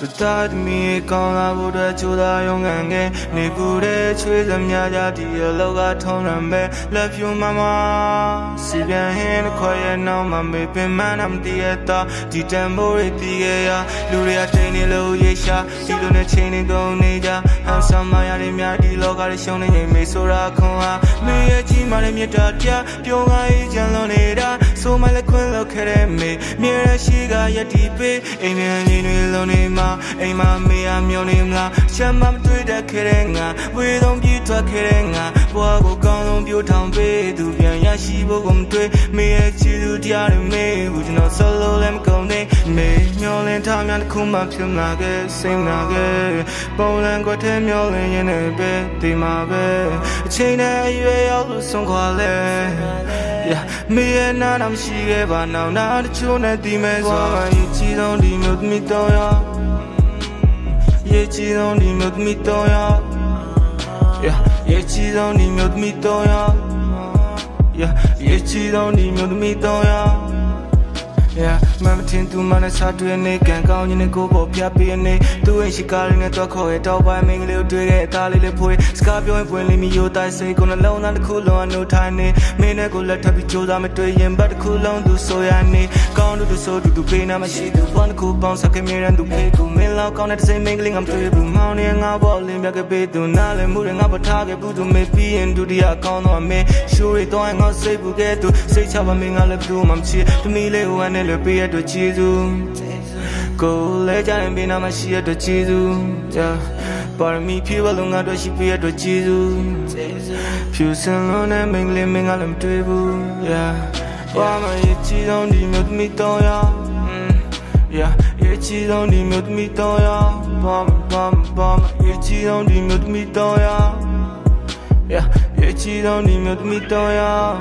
ပြောရင်ငါဆိုးတယ်ဆိုးလို့မရဘူးမဟုတ် Yeah တတမီကောင်းလာဖို့အတွက်ကြိုးစားရုံခံခဲ့နေကူတဲ့ချွေးစမြကြဒီအလောက်ကထုံးရမယ် Love you mama စီပြန်ဟင်းခွဲရဲ့နောက်မှာမေပင်မနာမတည်ရတာဒီတန်မိုးတွေတည်ခဲ့ရလူတွေကတိန်နေလို့ရေရှာဒီလိုနဲ့ချိန်နေကုန်နေကြဟန်ဆာမရတဲ့များဒီ လောကရဲ့ရှုံးနေရင်မေဆိုတာခွန်ဟာမေရဲ့ကြီးမာတဲ့မြတ်တာတရားပြုံးကားရေးကြံလွန်နေတာဆိုမှလည်းခွင့်လောက်ခဲ့တဲ့မေမြေရရှိကယက်တီပေးအိမ်နဲ့နေတွေလုံးနေမှာအိမ်မမေရမျောနေမလားချမ်းမမတွေ့တတ်ခဲ့တဲ့ငါဝေဆုံးပြေးထွက်ခဲ့တဲ့ငါဘွားကိုကောင်းဆုံးပြိုးထောင်ပေးသူပြန်ရရှိဖို့ကိုမတွေ့မေရဲ့ချီသူတရားတွေမေဘူးကျွန်တော် solo လည်းမကုန်နေမေမျောလင်းထားများတစ်ခုမှဖြစ်မလာခဲ့စိတ်မလာခဲ့ပုံလန်ကွက်ထဲမျောလင်းရင်းနဲ့ပဲဒီမှာပဲအချိန်နဲ့အရွယ်ရောက်လို့ဆုံးခွာလဲ Yeah မေရဲ့နာနာမရှိခဲ့ပါနောက်နာတချို့နဲ့ဒီမဲ့ဆိုမှရချီဆုံးဒီမျိုးသမီးတော့ရရေချီဆုံးဒီမျိုးသမီးတော့ရ Yeah ရေချီဆုံးဒီမျိုးသမီးတော့ရ Yeah ရေချီဆုံးဒီမျိုးသမီးတော့ရ Yeah မမတင်သူမနဲ့စားတွေ့နေကန်ကောင်းခြင်းနဲ့ကိုပေါ်ပြပေးနေသူ့ရဲ့ရှိကားလေးနဲ့တော့ခေါ်ရတော့ပိုင်းမင်းကလေးကိုတွေ့ခဲ့အသားလေးလေးဖွေးစကားပြောရင်ပွင့်လေးမီယိုတိုင်းစိတ်ကိုနှလုံးသားတစ်ခုလုံးအနှုတ်ထိုင်နေမင်းနဲ့ကိုလက်ထပ်ပြီးကြိုးစားမတွေ့ရင်ဘတ်တစ်ခုလုံးသူဆိုရနေကောင်းတူတူဆိုတူတူပေးနာမရှိသူဘွန်တစ်ခုပေါင်းစကမြေရန်သူဖေးသူမင်းလောက်ကောင်းတဲ့တစ်စိမ့်မင်းကလေးငါမတွေ့ဘူးမောင်နေငါဘောလင်းပြခဲ့ပေးသူနားလည်းမှုတွေငါပထားခဲ့ဘူးသူမေးပြီးရင်ဒုတိယကောင်းတော့အမင်းရှိုးရီတော့ငါစိတ်ဘူးခဲ့သူစိတ်ချပါမင်းငါလည်းဘူးမှမချစ်တမီလေးဟိုကနေလည်းပေးရတော့ချီစုကိုလဲကြရင်ပေးနာမရှိရတော့ချီစုကြာပါရမီဖြည့်ဝလုံးငါတို့ရှိပေးရတော့ချီစုဖြူစင်လုံးနဲ့မင်းကလေးမင်းကလည်းမတွေ့ဘူး yeah ဘာမှရချီတော့ဒီမျိုးသမီးတော့ရ Yeah, yeah, chị don't đi mượt mi to ya. Bom, bom, bom, yeah, chị don't đi mượt mi to ya. Yeah, yeah, chị don't đi mượt mi to ya.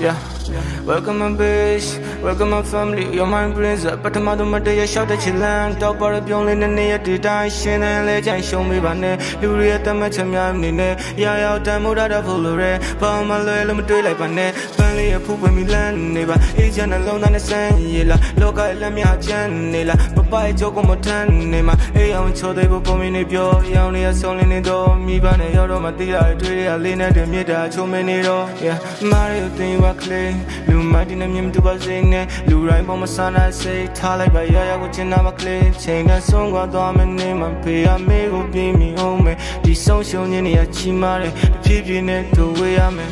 Yeah. Welcome my bitch, welcome my family, you're my princess ပထမဆုံးမတရရှောက်တဲ့ချီလန်တော့ပါရပြုံးလေးနဲ့နေရဒီတိုင်းရှင်းတယ်လဲကြိုင်ရှုံးပေးပါနဲ့လူတွေရဲ့တမတ်ချက်များနေနဲ့ရရောက်တန်မိုးတာဖို့လို့ရဲဘာမှလွယ်လို့မတွေးလိုက်ပါနဲ့ပန်းလေးရဖူးပွင့်ပြီးလန်းနေပါအေးချမ်းနှလုံးသားနဲ့ဆန်းရည်လားလောကရဲ့လက်မြချမ်းနေလားပပိုက်ကြောကိုမထမ်းနေမှာအေးအောင်ချိုးသေးဖို့ပုံမင်းနေပြောရောင်နေရဆုံးလင်းနေတော့မိဘနဲ့ရောက်တော့မှတိလာတွေးရလေးနဲ့တင်မြစ်တာချုံမင်းနေတော့ yeah မာရီကိုတင်ဝါကလေးလူမတီနဲ့မြင်တူပါစေနဲ့လူတိုင်းပေါ်မှာဆန္ဒစိတ်ထားလိုက်ပါရရကိုချင်တာမကလေးချိန်နဲ့ဆုံးသွားသွားမနေမှဖေးရမေးကိုပြင်းမိအောင်မယ်ဒီဆုံးရှုံးခြင်းတွေအချီးမားတယ်တဖြည်းဖြည်းနဲ့တို့ဝေးရမယ်